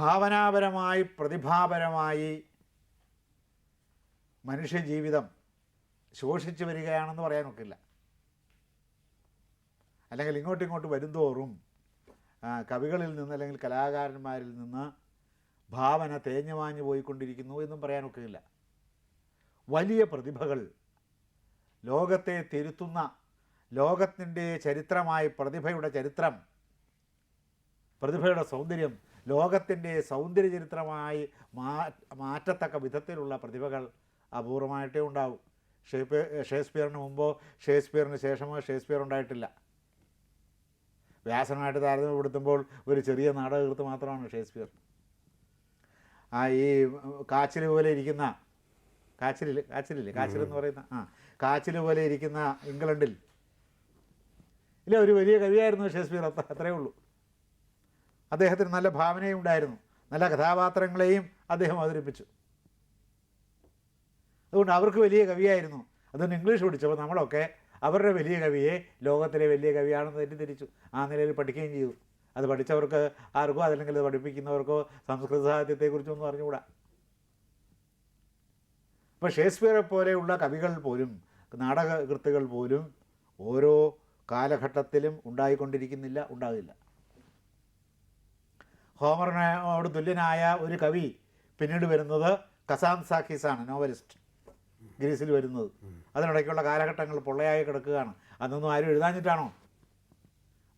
ഭാവനാപരമായി പ്രതിഭാപരമായി മനുഷ്യജീവിതം ശോഷിച്ചു വരികയാണെന്ന് പറയാനൊക്കില്ല. അല്ലെങ്കിൽ ഇങ്ങോട്ടും ഇങ്ങോട്ട് വരുന്തോറും കവികളിൽ നിന്ന് അല്ലെങ്കിൽ കലാകാരന്മാരിൽ നിന്ന് ഭാവന തേഞ്ഞു മാഞ്ഞു പോയിക്കൊണ്ടിരിക്കുന്നു എന്നും പറയാനൊക്കില്ല. വലിയ പ്രതിഭകൾ ലോകത്തെ തിരുത്തുന്ന ലോകത്തിന്റെ ചരിത്രമായി പ്രതിഭയുടെ ചരിത്രം പ്രതിഭയുടെ സൗന്ദര്യം ലോകത്തിന്റെ സൗന്ദര്യ ചരിത്രമായി മാ മാറ്റത്തക്ക വിധത്തിലുള്ള പ്രതിഭകൾ അപൂർവമായിട്ടേ ഉണ്ടാവും. ഷേപ്പിയർ ഷേക്സ്പിയറിന് മുമ്പോ ഷേക്സ്പിയറിന് ശേഷമോ ഷേക്സ്പിയർ ഉണ്ടായിട്ടില്ല. വ്യാസനുമായിട്ട് താരതമ്യപ്പെടുത്തുമ്പോൾ ഒരു ചെറിയ നാടകകൃത്ത് മാത്രമാണ് ഷേക്സ്പിയർ. ആ ഈ കാച്ചിൽ പോലെ ഇരിക്കുന്ന കാച്ചിലിൽ കാച്ചിലില്ലേ? കാച്ചിൽ എന്ന് പറയുന്ന ആ കാച്ചിൽ പോലെ ഇരിക്കുന്ന ഇംഗ്ലണ്ടിൽ. ഇല്ല ഒരു വലിയ കവിയായിരുന്നു ഷേക്സ്പിയർ അത്ര അത്രയേ ഉള്ളൂ. അദ്ദേഹത്തിന് നല്ല ഭാവനയും ഉണ്ടായിരുന്നു. നല്ല കഥാപാത്രങ്ങളെയും അദ്ദേഹം അവതരിപ്പിച്ചു. അതുകൊണ്ട് അവർക്ക് വലിയ കവിയായിരുന്നു. അതുകൊണ്ട് ഇംഗ്ലീഷ് പഠിച്ചപ്പോൾ നമ്മളൊക്കെ അവരുടെ വലിയ കവിയെ ലോകത്തിലെ വലിയ കവിയാണെന്ന് തെറ്റിദ്ധരിച്ചു. ആ നിലയിൽ പഠിക്കുകയും ചെയ്തു. അത് പഠിച്ചവർക്ക് ആർക്കോ അതല്ലെങ്കിൽ അത് പഠിപ്പിക്കുന്നവർക്കോ സംസ്കൃത സാഹിത്യത്തെക്കുറിച്ചൊന്നും അറിഞ്ഞുകൂടാ. അപ്പോൾ ഷേക്സ്പിയറെ പോലെയുള്ള കവികൾ പോലും നാടകകൃത്തുകൾ പോലും ഓരോ കാലഘട്ടത്തിലും ഉണ്ടായിക്കൊണ്ടിരിക്കുന്നില്ല ഉണ്ടാകില്ല. ഹോമറിനോട് തുല്യനായ ഒരു കവി പിന്നീട് വരുന്നത് കസാൻ സാഖിസാണ് നോവലിസ്റ്റ്. ഗ്രീസിൽ വരുന്നത്. അതിനിടയ്ക്കുള്ള കാലഘട്ടങ്ങൾ പൊള്ളയായി കിടക്കുകയാണ്. അതൊന്നും ആരും എഴുതാഞ്ഞിട്ടാണോ?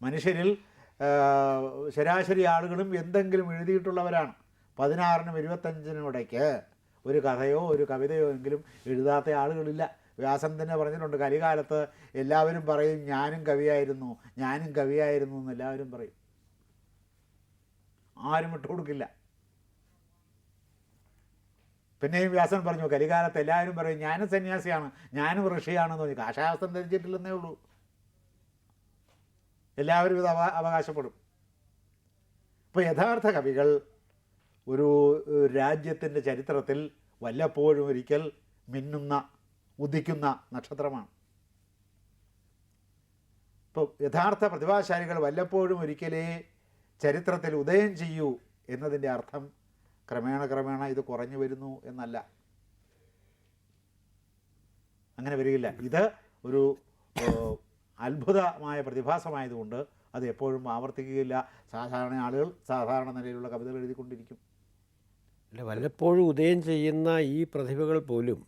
മനുഷ്യരിൽ ശരാശരി ആളുകളും എന്തെങ്കിലും എഴുതിയിട്ടുള്ളവരാണ്. പതിനാറിനും ഇരുപത്തഞ്ചിനും ഇടയ്ക്ക് ഒരു കഥയോ ഒരു കവിതയോ എങ്കിലും എഴുതാത്ത ആളുകളില്ല. വ്യാസൻ തന്നെ പറഞ്ഞിട്ടുണ്ട് കലികാലത്ത് എല്ലാവരും പറയും ഞാനും കവിയായിരുന്നു ഞാനും കവിയായിരുന്നു എന്ന് എല്ലാവരും പറയും. ആരും വിട്ടുകൊടുക്കില്ല പിന്നെയും വ്യാസൻ പറഞ്ഞു കലികാലത്ത് എല്ലാവരും പറയും ഞാനും സന്യാസിയാണ് ഞാനും ഋഷിയാണെന്ന് പറഞ്ഞു. കാഷാവസ്ഥം ധരിച്ചിട്ടില്ലെന്നേ ഉള്ളൂ. എല്ലാവരും ഇത് അവ അവകാശപ്പെടും. ഇപ്പോൾ യഥാർത്ഥ കവികൾ ഒരു രാജ്യത്തിന്റെ ചരിത്രത്തിൽ വല്ലപ്പോഴും ഒരിക്കൽ മിന്നുന്ന ഉദിക്കുന്ന നക്ഷത്രമാണ്. ഇപ്പോൾ യഥാർത്ഥ പ്രതിഭാശാലികൾ വല്ലപ്പോഴും ഒരിക്കലേ ചരിത്രത്തിൽ ഉദയം ചെയ്യൂ എന്നതിന്റെ അർത്ഥം ക്രമേണ ക്രമേണ ഇത് കുറഞ്ഞു വരുന്നു എന്നല്ല. അങ്ങനെ വരികയില്ല. ഇത് ഒരു അത്ഭുതമായ പ്രതിഭാസമായതുകൊണ്ട് അത് എപ്പോഴും ആവർത്തിക്കുകയില്ല. സാധാരണ ആളുകൾ സാധാരണ നിലയിലുള്ള കവിതകൾ എഴുതിക്കൊണ്ടിരിക്കും. അല്ല വല്ലപ്പോഴും ഉദയം ചെയ്യുന്ന ഈ പ്രതിഭകൾ പോലും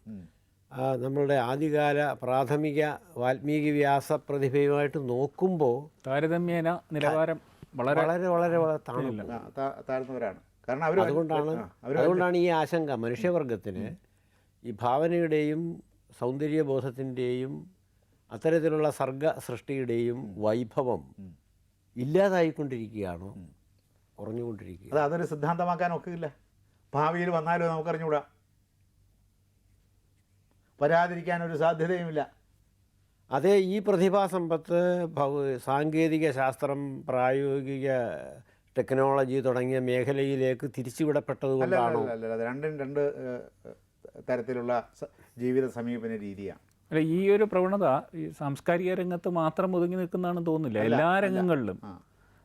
ആ, നമ്മളുടെ ആദ്യകാല പ്രാഥമിക വാൽമീകി വ്യാസ പ്രതിഭയുമായിട്ട് നോക്കുമ്പോൾ താരതമ്യേന നിലവാരം വളരെ വളരെ വളരെ വളരെ താണില്ല താഴ്ന്നവരാണ്. കാരണം അവർ അതുകൊണ്ടാണ് അതുകൊണ്ടാണ് ഈ ആശങ്ക. മനുഷ്യവർഗത്തിന് ഈ ഭാവനയുടെയും സൗന്ദര്യബോധത്തിന്റെയും അത്തരത്തിലുള്ള സർഗ സൃഷ്ടിയുടെയും വൈഭവം ഇല്ലാതായിക്കൊണ്ടിരിക്കുകയാണോ? കുറഞ്ഞുകൊണ്ടിരിക്കുക അത് അതൊരു സിദ്ധാന്തമാക്കാൻ ഒക്കില്ല ഭാവിയിൽ വന്നാലും നമുക്കറിഞ്ഞുകൂടാ വരാതിരിക്കാൻ ഒരു സാധ്യതയുമില്ല. അതേ ഈ പ്രതിഭാസമ്പത്ത് ഭൗ- സാങ്കേതിക ശാസ്ത്രം പ്രായോഗിക ടെക്നോളജി തുടങ്ങിയ മേഖലയിലേക്ക് തിരിച്ചുവിടപ്പെട്ടത് കൊണ്ടാണോ? അല്ല അല്ല അല്ല. രണ്ടും രണ്ട് തരത്തിലുള്ള ജീവിത സമീപന രീതിയാണ് അല്ല ഈ ഒരു പ്രവണത ഈ സാംസ്കാരിക രംഗത്ത് മാത്രം ഒതുങ്ങി നിൽക്കുന്നതാണെന്ന് തോന്നുന്നില്ല. എല്ലാ രംഗങ്ങളിലും.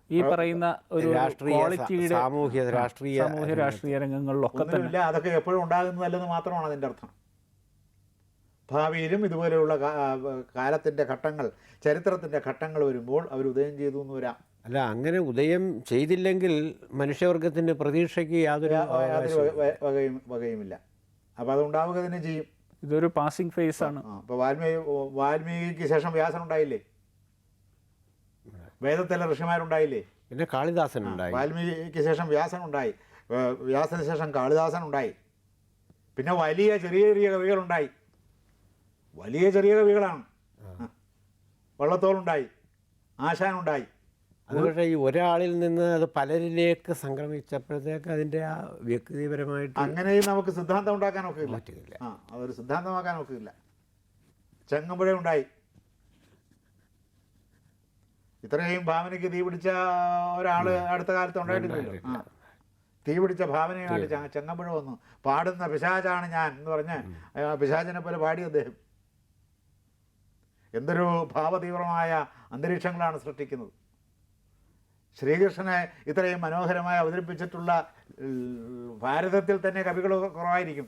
ഈ പറയുന്ന ഒരു രാഷ്ട്രീയ ക്വാളിറ്റിയുടെ സാമൂഹ്യ രാഷ്ട്രീയ സാമൂഹ്യ രാഷ്ട്രീയ രംഗങ്ങളിലൊക്കെ തന്നെ. അതൊക്കെ എപ്പോഴും ഉണ്ടാകുന്നതല്ലെന്ന് മാത്രമാണ് അതിന്റെ അർത്ഥം. ഭാവിയിലും ഇതുപോലെയുള്ള കാലത്തിന്റെ ഘട്ടങ്ങൾ ചരിത്രത്തിന്റെ ഘട്ടങ്ങൾ വരുമ്പോൾ അവർ ഉദയം ചെയ്തു എന്ന് വരാം. അല്ല അങ്ങനെ ഉദയം ചെയ്തില്ലെങ്കിൽ മനുഷ്യവർഗത്തിന്റെ പ്രതീക്ഷയ്ക്ക് യാതൊരു യാതൊരു വക- വകയും വകയുമില്ല. അപ്പോൾ അത് ഉണ്ടാവുക തന്നെ ചെയ്യും. ഇതൊരു പാസിംഗ് ഫേസ് ആണ്. അപ്പോൾ വാൽമീകി വാൽമീകിക്ക് ശേഷം വ്യാസൻ ഉണ്ടായില്ലേ? വേദത്തിലെ ഋഷിമാരുണ്ടായില്ലേ? പിന്നെ കാളിദാസൻ ഉണ്ടായി. വാൽമീകിക്ക് ശേഷം വ്യാസൻ ഉണ്ടായി. വ്യാസന് ശേഷം കാളിദാസൻ ഉണ്ടായി. പിന്നെ വലിയ ചെറിയ ചെറിയ കവികളുണ്ടായി വലിയ ചെറിയ കവികളാണ്. വള്ളത്തോളുണ്ടായി ആശാനുണ്ടായി. അതുപോലെ ഈ ഒരാളിൽ നിന്ന് അത് പലരിലേക്ക് സംക്രമിച്ചപ്പോഴത്തേക്ക് അതിന്റെ ആ വ്യക്തിപരമായിട്ട് അങ്ങനെയും നമുക്ക് സിദ്ധാന്തം ഉണ്ടാക്കാൻ ഒക്കില്ല പറ്റുന്നില്ല ആ അതൊരു സിദ്ധാന്തമാക്കാൻ ഒക്കില്ല ചെങ്ങമ്പുഴ ഉണ്ടായി. ഇത്രയും ഭാവനയ്ക്ക് തീ പിടിച്ച ഒരാൾ അടുത്ത കാലത്ത് ഉണ്ടായിട്ടില്ലല്ലോ. ആ. തീ പിടിച്ച ഭാവനയായിട്ട് ചെ- ചെങ്ങമ്പുഴ വന്നു. പാടുന്ന പിശാചാണ് ഞാൻ എന്ന് പറഞ്ഞ് പിശാചിനെ പോലെ പാടി അദ്ദേഹം. എന്തൊരു ഭാവതീവ്രമായ അന്തരീക്ഷങ്ങളാണ് സൃഷ്ടിക്കുന്നത്. ശ്രീകൃഷ്ണനെ ഇത്രയും മനോഹരമായി അവതരിപ്പിച്ചിട്ടുള്ള ഭാരതത്തിൽ തന്നെ കവികൾ കുറവായിരിക്കും.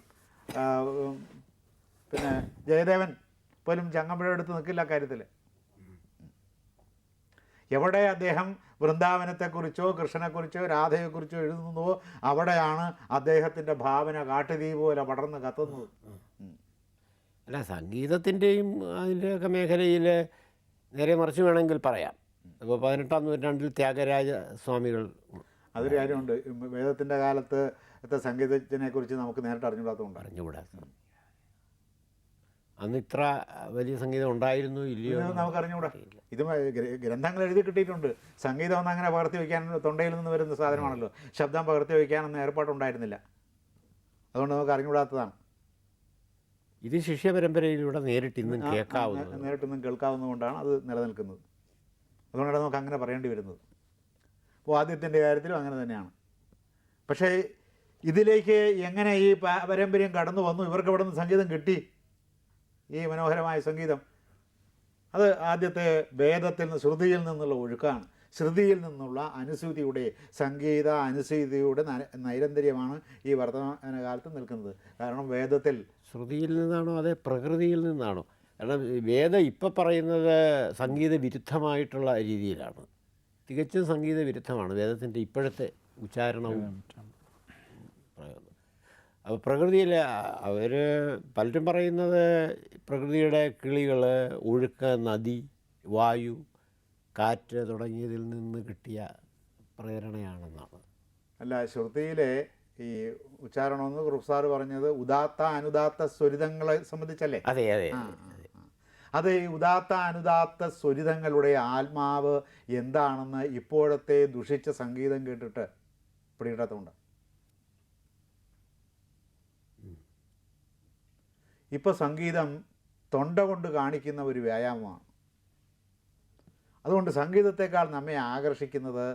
പിന്നെ ജയദേവൻ പോലും ചങ്ങമ്പുഴ എടുത്ത് നിൽക്കില്ല കാര്യത്തിൽ എവിടെ അദ്ദേഹം വൃന്ദാവനത്തെക്കുറിച്ചോ കൃഷ്ണനെക്കുറിച്ചോ രാധയെക്കുറിച്ചോ എഴുതുന്നുവോ അവിടെയാണ് അദ്ദേഹത്തിന്റെ ഭാവന കാട്ടുതീ പോലെ പടർന്ന് കത്തുന്നത്. അല്ല സംഗീതത്തിന്റെയും അതിന്റെയൊക്കെ മേഖലയിൽ നേരെ മറിച്ച് വേണമെങ്കിൽ പറയാം. ഇപ്പോൾ പതിനെട്ടാം നൂറ്റാണ്ടിൽ ത്യാഗരാജ സ്വാമികൾ അതൊരു കാര്യമുണ്ട്. വേദത്തിന്റെ കാലത്ത് സംഗീതജ്ഞനെ കുറിച്ച് നമുക്ക് നേരിട്ട് അറിഞ്ഞുകൂടാത്തതുകൊണ്ടാണ്. അറിഞ്ഞുകൂടാ അന്ന് ഇത്ര വലിയ സംഗീതം ഉണ്ടായിരുന്നു ഇല്ലയോ നമുക്ക് അറിഞ്ഞുകൂടാ ഇത് ഗ്രന്ഥങ്ങൾ എഴുതി കിട്ടിയിട്ടുണ്ട്. സംഗീതം ഒന്നും അങ്ങനെ പകർത്തി വയ്ക്കാൻ തൊണ്ടയിൽ നിന്ന് വരുന്ന സാധനമാണല്ലോ. ശബ്ദം പകർത്തി വയ്ക്കാനൊന്നും ഏർപ്പാടുണ്ടായിരുന്നില്ല. അതുകൊണ്ട് നമുക്ക് അറിഞ്ഞുകൂടാത്തതാണ്. ഇത് ശിഷ്യപരമ്പരയിലൂടെ നേരിട്ട് ഇന്നും കേൾക്കാവുന്നത്. നേരിട്ടൊന്നും കേൾക്കാവുന്നതുകൊണ്ടാണ് അത് നിലനിൽക്കുന്നത്. അതുകൊണ്ടാണ് നമുക്ക് അങ്ങനെ പറയേണ്ടി വരുന്നത്. അപ്പോൾ ആദ്യത്തിന്റെ കാര്യത്തിലും അങ്ങനെ തന്നെയാണ്. പക്ഷേ ഇതിലേക്ക് എങ്ങനെ ഈ പാരമ്പര്യം കടന്നു വന്നു? ഇവർക്ക് ഇവിടെ നിന്ന് സംഗീതം കിട്ടി. ഈ മനോഹരമായ സംഗീതം. അത് ആദ്യത്തെ വേദത്തിൽ നിന്ന് ശ്രുതിയിൽ നിന്നുള്ള ഒഴുക്കാണ്. ശ്രുതിയിൽ നിന്നുള്ള അനുസൂതിയുടെ സംഗീത അനുസൂതിയുടെ നര- നൈരന്തര്യമാണ് ഈ വർത്തമാനകാലത്ത് നിൽക്കുന്നത്. കാരണം വേദത്തിൽ ശ്രുതിയിൽ നിന്നാണോ അതേ പ്രകൃതിയിൽ നിന്നാണോ? കാരണം വേദം ഇപ്പം പറയുന്നത് സംഗീത വിരുദ്ധമായിട്ടുള്ള രീതിയിലാണ്. തികച്ചും സംഗീത വിരുദ്ധമാണ് വേദത്തിന്റെ ഇപ്പോഴത്തെ ഉച്ചാരണവും അപ്പോൾ പ്രകൃതിയിൽ അവർ പലരും പറയുന്നത് പ്രകൃതിയുടെ കിളികൾ ഒഴുക്ക് നദി വായു കാറ്റ് തുടങ്ങിയതിൽ നിന്ന് കിട്ടിയ പ്രേരണയാണെന്നാണ്. അല്ല ശ്രുതിയിലെ ഈ ഉച്ചാരണം എന്ന് ഗ്രൂപ്പ് റുഫ്സാർ പറഞ്ഞത് ഉദാത്ത അനുദാത്ത സ്വരിതങ്ങളെ സംബന്ധിച്ചല്ലേ? അതെ അതെ. അത് ഈ ഉദാത്ത അനുദാത്ത സ്വരിതങ്ങളുടെ ആത്മാവ് എന്താണെന്ന് ഇപ്പോഴത്തെ ദുഷിച്ച സംഗീതം കേട്ടിട്ട് പിടികിട്ടാത്തതുകൊണ്ട്. ഇപ്പോൾ സംഗീതം തൊണ്ട കൊണ്ട് കാണിക്കുന്ന ഒരു വ്യായാമമാണ്. അതുകൊണ്ട് സംഗീതത്തെക്കാൾ നമ്മെ ആകർഷിക്കുന്നത്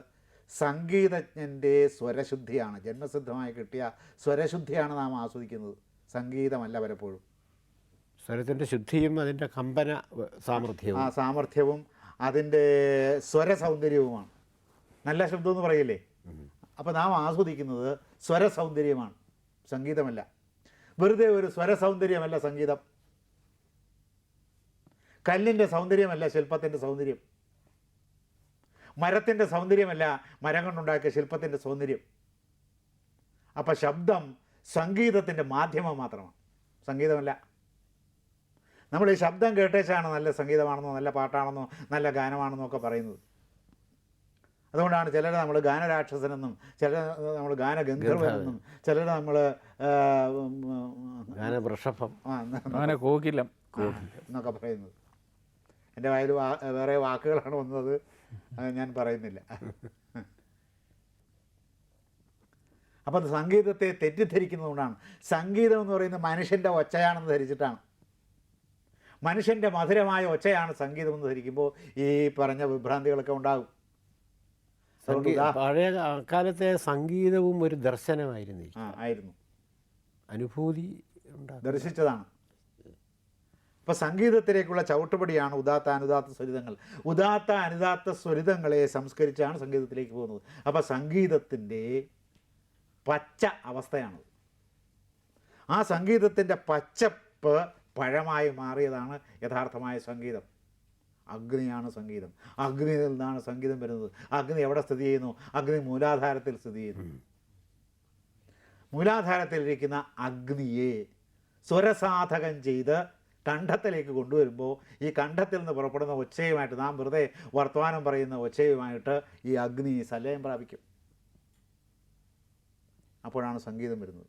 സംഗീതജ്ഞന്റെ സ്വരശുദ്ധിയാണ്. ജന്മസിദ്ധമായി കിട്ടിയ സ്വരശുദ്ധിയാണ് നാം ആസ്വദിക്കുന്നത്. സംഗീതമല്ല പലപ്പോഴും. സ്വരത്തിന്റെ ശുദ്ധിയും അതിന്റെ കമ്പന സാമർഥ്യവും. ആ സാമർഥ്യവും അതിന്റെ സ്വര സൗന്ദര്യവുമാണ് നല്ല ശബ്ദം എന്ന് പറയില്ലേ? അപ്പോൾ നാം ആസ്വദിക്കുന്നത് സ്വര സൗന്ദര്യമാണ് സംഗീതമല്ല. വെറുതെ ഒരു സ്വര സൗന്ദര്യമല്ല സംഗീതം. കല്ലിന്റെ സൗന്ദര്യമല്ല ശില്പത്തിന്റെ സൗന്ദര്യം. മരത്തിന്റെ സൗന്ദര്യമല്ല മരം കൊണ്ടുണ്ടാക്കിയ ശില്പത്തിന്റെ സൗന്ദര്യം. അപ്പം ശബ്ദം സംഗീതത്തിന്റെ മാധ്യമം മാത്രമാണ്. സംഗീതമല്ല. നമ്മൾ ഈ ശബ്ദം കേട്ടേച്ചാണ് നല്ല സംഗീതമാണെന്നോ നല്ല പാട്ടാണെന്നോ നല്ല ഗാനമാണെന്നോ ഒക്കെ പറയുന്നത്. അതുകൊണ്ടാണ് ചിലർ നമ്മൾ ഗാനരാക്ഷസനെന്നും ചിലർ നമ്മൾ ഗാനഗന്ധർവനെന്നും ചിലർ നമ്മൾ ഗാനവൃഷഭം. അങ്ങനെ കോകിലം. എന്നൊക്കെ പറയുന്നത്. എന്റെ വായിൽ വേറെ വാക്കുകളാണ് വന്നത്. അത് ഞാൻ പറയുന്നില്ല. അപ്പം സംഗീതത്തെ തെറ്റിദ്ധരിക്കുന്നതുകൊണ്ടാണ്. സംഗീതം എന്ന് പറയുന്നത് മനുഷ്യന്റെ ഒച്ചയാണെന്ന് ധരിച്ചിട്ടാണ്. മനുഷ്യന്റെ മധുരമായ ഒച്ചയാണ് സംഗീതം എന്ന് ധരിക്കുമ്പോൾ ഈ പറഞ്ഞ വിഭ്രാന്തികളൊക്കെ ഉണ്ടാകും. പഴയ കാലത്തെ സംഗീതവും ഒരു ദർശനമായിരുന്നു ആയിരുന്നു. അനുഭൂതി ദർശിച്ചതാണ്. അപ്പോൾ സംഗീതത്തിലേക്കുള്ള ചവിട്ടുപടിയാണ് ഉദാത്ത അനുദാത്ത സ്വരിതങ്ങൾ. ഉദാത്ത അനുദാത്ത സ്വരിതങ്ങളെ സംസ്കരിച്ചാണ് സംഗീതത്തിലേക്ക് പോകുന്നത്. അപ്പോൾ സംഗീതത്തിന്റെ പച്ച അവസ്ഥയാണത്. ആ സംഗീതത്തിന്റെ പച്ചപ്പ് പഴമായി മാറിയതാണ് യഥാർത്ഥമായ സംഗീതം. അഗ്നിയാണ് സംഗീതം. അഗ്നിയിൽ നിന്നാണ് സംഗീതം വരുന്നത്. അഗ്നി എവിടെ സ്ഥിതി ചെയ്യുന്നു? അഗ്നി മൂലാധാരത്തിൽ സ്ഥിതി ചെയ്യുന്നു. മൂലാധാരത്തിലിരിക്കുന്ന അഗ്നിയെ സ്വരസാധകം ചെയ്ത് കണ്ഠത്തിലേക്ക് കൊണ്ടുവരുമ്പോൾ ഈ കണ്ടത്തിൽ നിന്ന് പുറപ്പെടുന്ന ഒച്ചയുമായിട്ട് നാം വെറുതെ വർത്തമാനം പറയുന്ന ഒച്ചയുമായിട്ട് ഈ അഗ്നി സലയം പ്രാപിക്കും. അപ്പോഴാണ് സംഗീതം വരുന്നത്.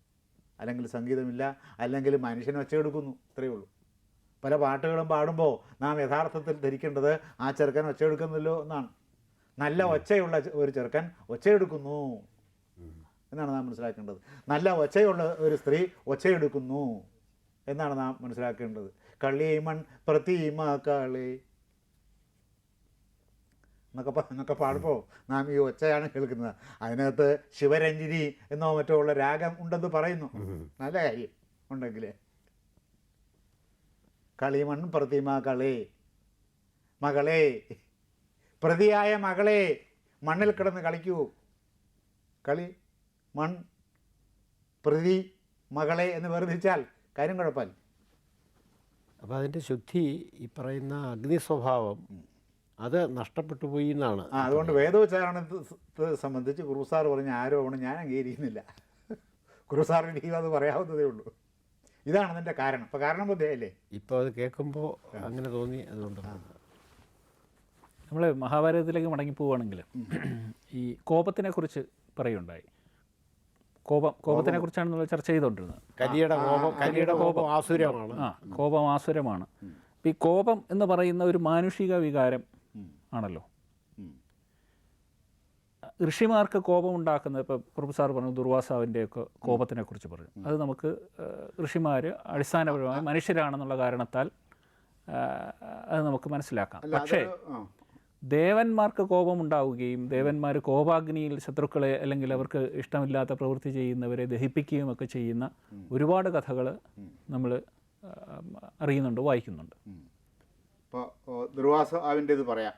അല്ലെങ്കിൽ സംഗീതമില്ല അല്ലെങ്കിൽ മനുഷ്യൻ ഒച്ചയെടുക്കുന്നു ഇത്രയേ ഉള്ളൂ. പല പാട്ടുകളും പാടുമ്പോൾ നാം യഥാർത്ഥത്തിൽ ധരിക്കേണ്ടത് ആ ചെറുക്കൻ ഒച്ചയെടുക്കുന്നില്ലോ എന്നാണ്. നല്ല ഒച്ചയുള്ള ഒരു ചെറുക്കൻ ഒച്ചയെടുക്കുന്നു എന്നാണ് നാം മനസ്സിലാക്കേണ്ടത്. നല്ല ഒച്ചയുള്ള ഒരു സ്ത്രീ ഒച്ചയെടുക്കുന്നു എന്നാണ് നാം മനസ്സിലാക്കേണ്ടത്. കളിമൺ പ്രതിമ കളി എന്നൊക്കെ എന്നൊക്കെ പാടുമ്പോൾ നാം ഈ ഒച്ചയാണ് കേൾക്കുന്നത്. അതിനകത്ത് ശിവരഞ്ജിനി എന്നോ മറ്റോ ഉള്ള രാഗം ഉണ്ടെന്ന് പറയുന്നു. നല്ല കാര്യം ഉണ്ടെങ്കിൽ കളിമൺ പ്രതിമ കളി മകളെ. പ്രതിയായ മകളെ. മണ്ണിൽ കിടന്ന് കളിക്കൂ. കളി മൺ പ്രതി മകളെ എന്ന് വേർതിരിച്ചാൽ കാര്യം കുഴപ്പമില്ല. അപ്പോൾ അതിന്റെ ശുദ്ധി ഈ പറയുന്ന അഗ്നി സ്വഭാവം അത് നഷ്ടപ്പെട്ടു പോയി എന്നാണ്. ആ അതുകൊണ്ട് വേദോച്ചാരണത്തെ സംബന്ധിച്ച് കുറുസാർ പറഞ്ഞ ആരോപണം ഞാൻ അംഗീകരിക്കുന്നില്ല. കുറുസാറിന് ഈ അത് പറയാവുന്നതേ ഉള്ളൂ. ഇതാണ് അതിന്റെ കാരണം. അപ്പോൾ കാരണം ബുദ്ധിയല്ലേ ഇപ്പോൾ അത് കേൾക്കുമ്പോൾ അങ്ങനെ തോന്നി അതുകൊണ്ട് നമ്മൾ മഹാഭാരതത്തിലേക്ക് മടങ്ങി പോവുകയാണെങ്കിൽ ഈ കോപത്തിനെക്കുറിച്ച് പറയുണ്ടായി. കോപം കോപത്തിനെ കുറിച്ചാണ് നമ്മൾ ചർച്ച ചെയ്തുകൊണ്ടിരുന്നത്. കലിയുടെ കോപം കലിയുടെ കോപം ആസുരമാണ്. ആ കോപം ആസുരമാണ്. ഈ കോപം എന്ന് പറയുന്ന ഒരു മാനുഷിക വികാരം ആണല്ലോ. ഋഷിമാർക്ക് കോപം ഉണ്ടാക്കുന്നത് ഇപ്പോൾ കുറുപ്പ് സാർ പറഞ്ഞു ദുർവാസാവിന്റെ ഒക്കെ കോപത്തിനെ കുറിച്ച് പറഞ്ഞു അത് നമുക്ക് ഋഷിമാർ അടിസ്ഥാനപരമായി മനുഷ്യരാണെന്നുള്ള കാരണത്താൽ അത് നമുക്ക് മനസ്സിലാക്കാം. പക്ഷേ ദേവന്മാർക്ക് കോപമുണ്ടാവുകയും ദേവന്മാർ കോപാഗ്നിയിൽ ശത്രുക്കളെ അല്ലെങ്കിൽ അവർക്ക് ഇഷ്ടമില്ലാത്ത പ്രവൃത്തി ചെയ്യുന്നവരെ ദഹിപ്പിക്കുകയും ഒക്കെ ചെയ്യുന്ന ഒരുപാട് കഥകൾ നമ്മൾ അറിയുന്നുണ്ട് വായിക്കുന്നുണ്ട്. ഇപ്പോൾ ദുർവാസാവിന്റെ ഇത് പറയാം.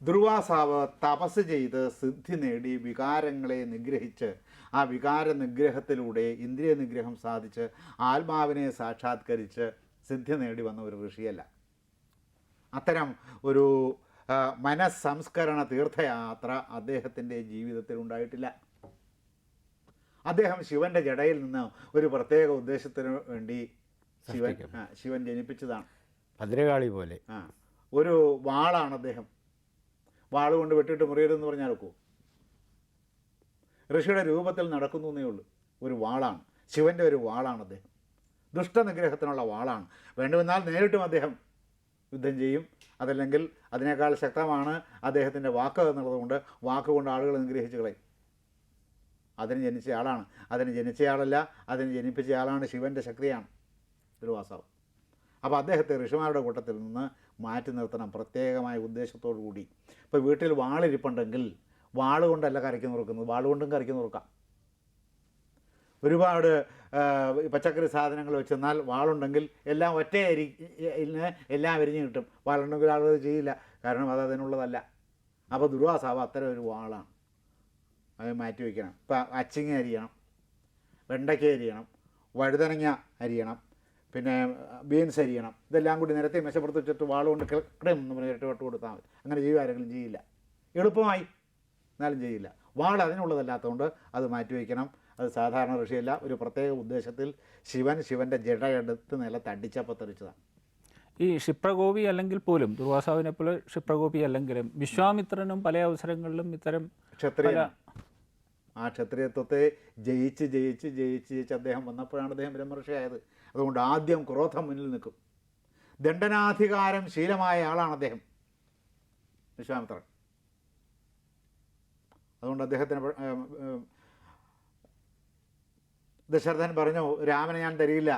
ദുർവാസാവ് തപസ് ചെയ്ത് സിദ്ധി നേടി വികാരങ്ങളെ നിഗ്രഹിച്ച് ആ വികാര നിഗ്രഹത്തിലൂടെ ഇന്ദ്രിയ നിഗ്രഹം സാധിച്ച് ആത്മാവിനെ സാക്ഷാത്കരിച്ച് സിദ്ധി നേടി വന്ന ഒരു ഋഷിയല്ല. അത്തരം ഒരു മനസ്സംസ്കരണ തീർത്ഥയാത്ര അദ്ദേഹത്തിന്റെ ജീവിതത്തിൽ ഉണ്ടായിട്ടില്ല. അദ്ദേഹം ശിവന്റെ ജടയിൽ നിന്ന് ഒരു പ്രത്യേക ഉദ്ദേശത്തിന് വേണ്ടി ശിവൻ ശിവൻ ജനിപ്പിച്ചതാണ്. ഭദ്രകാളി പോലെ. ആ ഒരു വാളാണ് അദ്ദേഹം. വാൾ കൊണ്ട് വെട്ടിട്ട് മുറിയരുതെന്ന് പറഞ്ഞാൽ ഒക്കൂ ഋഷിയുടെ രൂപത്തിൽ നടക്കുന്നു എന്നേ ഉള്ളൂ. ഒരു വാളാണ്. ശിവന്റെ ഒരു വാളാണ് അദ്ദേഹം. ദുഷ്ടനിഗ്രഹത്തിനുള്ള വാളാണ്. വേണ്ടുവന്നാൽ നേരിട്ടും അദ്ദേഹം യുദ്ധം ചെയ്യും. അതല്ലെങ്കിൽ അതിനേക്കാൾ ശക്തമാണ് അദ്ദേഹത്തിന്റെ വാക്ക് എന്നുള്ളതുകൊണ്ട് വാക്കുകൊണ്ട് ആളുകൾ നിഗ്രഹിച്ചു കളയും. അതിന് ജനിച്ച ആളാണ്. അതിന് ജനിച്ചയാളല്ല അതിന് ജനിപ്പിച്ച ആളാണ് ശിവന്റെ ശക്തിയാണ് ദുരുവാസാവ് അപ്പോൾ അദ്ദേഹത്തെ ഋഷിമാരുടെ കൂട്ടത്തിൽ നിന്ന് മാറ്റി നിർത്തണം പ്രത്യേകമായ ഉദ്ദേശത്തോടു കൂടി ഇപ്പോൾ വീട്ടിൽ വാളിരിപ്പുണ്ടെങ്കിൽ വാളുകൊണ്ടല്ല കരയ്ക്ക് നുറുക്കുന്നത് വാളുകൊണ്ടും കരയ്ക്ക് നുറുക്കാം ഒരുപാട് പച്ചക്കറി സാധനങ്ങൾ വെച്ചെന്നാൽ വാളുണ്ടെങ്കിൽ എല്ലാം ഒറ്റ അരി ഇന്ന് എല്ലാം അരിഞ്ഞ് കിട്ടും. വാളുണ്ടെങ്കിൽ ആളുകൾ ചെയ്യില്ല. കാരണം അത് അതിനുള്ളതല്ല. അപ്പോൾ ദുർവാസാവ് അത്തരം ഒരു വാളാണ്. അത് മാറ്റി വയ്ക്കണം. ഇപ്പം അച്ചിങ്ങ അരിയണം. വെണ്ടയ്ക്ക അരിയണം. വഴുതനങ്ങ അരിയണം. പിന്നെ ബീൻസ് അരിയണം. ഇതെല്ലാം കൂടി നിരത്തി മെച്ചപ്പെടുത്തി വെച്ചിട്ട് വാളുകൊണ്ട് കിടം എന്ന് പറഞ്ഞ് ഇരട്ടി വട്ട് കൊടുത്താൽ മതി. അങ്ങനെ ചെയ്യുക ആരെങ്കിലും ചെയ്യില്ല. എളുപ്പമായി. എന്നാലും ചെയ്യില്ല. വാൾ അതിനുള്ളതല്ലാത്തതുകൊണ്ട് അത് മാറ്റി വയ്ക്കണം. അത് സാധാരണ ഋഷിയല്ല ഒരു പ്രത്യേക ഉദ്ദേശത്തിൽ ശിവൻ ശിവന്റെ ജഡ ജടയെടുത്ത് നിലത്തടിച്ചപ്പോൾ തെറിച്ചതാണ്. ഈ ക്ഷിപ്രഗോപി അല്ലെങ്കിൽ പോലും ദുർവാസാവിനെ പോലെ ക്ഷിപ്രഗോപി അല്ലെങ്കിലും വിശ്വാമിത്രനും പല അവസരങ്ങളിലും ഇത്തരം ക്ഷത്രിയ ആ ക്ഷത്രിയത്വത്തെ ജയിച്ച് ജയിച്ച് ജയിച്ച് ജയിച്ച് അദ്ദേഹം വന്നപ്പോഴാണ് അദ്ദേഹം ബ്രഹ്മർഷിയായത്. അതുകൊണ്ട് ആദ്യം ക്രോധം മുന്നിൽ നിൽക്കും. ദണ്ഡനാധികാരം ശീലമായ ആളാണ് അദ്ദേഹം വിശ്വാമിത്രൻ. അതുകൊണ്ട് അദ്ദേഹത്തിന് ദശരഥൻ പറഞ്ഞു രാമനെ ഞാൻ തരിയില്ല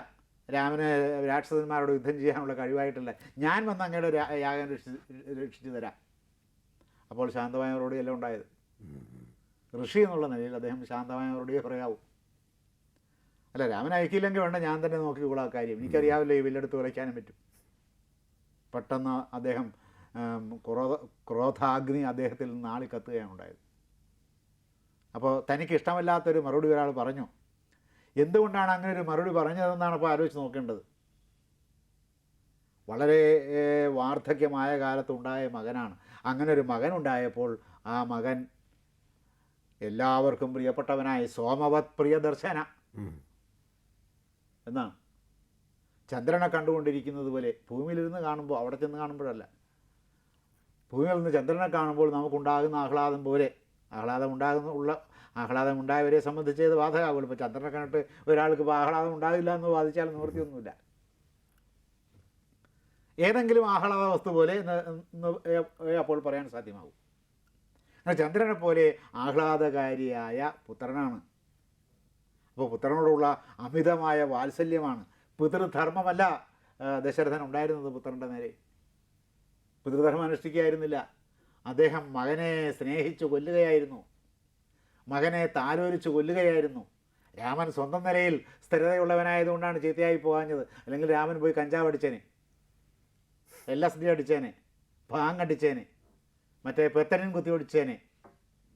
രാമന് രാക്ഷസന്മാരോട് യുദ്ധം ചെയ്യാനുള്ള കഴിവായിട്ടില്ല. ഞാൻ വന്ന് അങ്ങയുടെ യാഗം രക്ഷിച്ച് രക്ഷിച്ചു തരാം. അപ്പോൾ ശാന്തമായ മറുപടിയല്ല ഉണ്ടായത്. ഋഷി എന്നുള്ള നിലയിൽ അദ്ദേഹം ശാന്തമായ പറയാവൂ. അല്ല രാമൻ അയക്കില്ലെങ്കിൽ വേണ്ട ഞാൻ തന്നെ നോക്കി ആ കാര്യം. എനിക്കറിയാമല്ലോ ഈ വില്ലെടുത്ത് കുറയ്ക്കാനും പറ്റും. പെട്ടെന്ന് അദ്ദേഹം ക്രോധ ക്രോധാഗ്നി അദ്ദേഹത്തിൽ നാളി കത്തുകയാണ് ഉണ്ടായത്. അപ്പോൾ തനിക്ക് ഇഷ്ടമല്ലാത്തൊരു മറുപടി ഒരാൾ പറഞ്ഞു. എന്തുകൊണ്ടാണ് അങ്ങനെ ഒരു മറുപടി പറഞ്ഞതെന്നാണ് ഇപ്പോൾ ആലോചിച്ച് നോക്കേണ്ടത്? വളരെ വാർദ്ധക്യമായ കാലത്തുണ്ടായ മകനാണ്. അങ്ങനെ ഒരു മകനുണ്ടായപ്പോൾ ആ മകൻ എല്ലാവർക്കും പ്രിയപ്പെട്ടവനായി സോമവത് പ്രിയദർശന. എന്നാണ്. ചന്ദ്രനെ കണ്ടുകൊണ്ടിരിക്കുന്നത് പോലെ ഭൂമിയിലിരുന്ന് കാണുമ്പോൾ അവിടെ ചെന്ന് കാണുമ്പോഴല്ല. ഭൂമിയിൽ നിന്ന് ചന്ദ്രനെ കാണുമ്പോൾ നമുക്കുണ്ടാകുന്ന ആഹ്ലാദം പോലെ ആഹ്ലാദം ഉണ്ടാകുന്ന ഉള്ള ആഹ്ലാദം ഉണ്ടായവരെ സംബന്ധിച്ച് ഇത് ബാധകാവുള്ളൂ ഇപ്പോൾ ചന്ദ്രനെ കണ്ടിട്ട് ഒരാൾക്ക് ഇപ്പോൾ ആഹ്ലാദം ഉണ്ടാവില്ല എന്ന് വാദിച്ചാൽ നിവൃത്തിയൊന്നുമില്ല ഏതെങ്കിലും ആഹ്ലാദ വസ്തു പോലെ അപ്പോൾ പറയാൻ സാധ്യമാകും. ചന്ദ്രനെ പോലെ ആഹ്ലാദകാരിയായ പുത്രനാണ്. അപ്പോൾ പുത്രനോടുള്ള അമിതമായ വാത്സല്യമാണ്. പിതൃധർമ്മമല്ല ദശരഥൻ ഉണ്ടായിരുന്നത് പുത്രന്റെ നേരെ. പിതൃധർമ്മം അനുഷ്ഠിക്കുകയായിരുന്നില്ല അദ്ദേഹം മകനെ സ്നേഹിച്ചു കൊല്ലുകയായിരുന്നു. മകനെ താലോലിച്ച് കൊല്ലുകയായിരുന്നു. രാമൻ സ്വന്തം നിലയിൽ സ്ഥിരതയുള്ളവനായതുകൊണ്ടാണ് ചീത്തയായി പോകാഞ്ഞത്. അല്ലെങ്കിൽ രാമൻ പോയി കഞ്ചാവ് അടിച്ചേനെ. S D അടിച്ചേനെ. ഭാങ് അടിച്ചേനെ. മറ്റേ പെത്തനും കുത്തി ഒടിച്ചേനെ.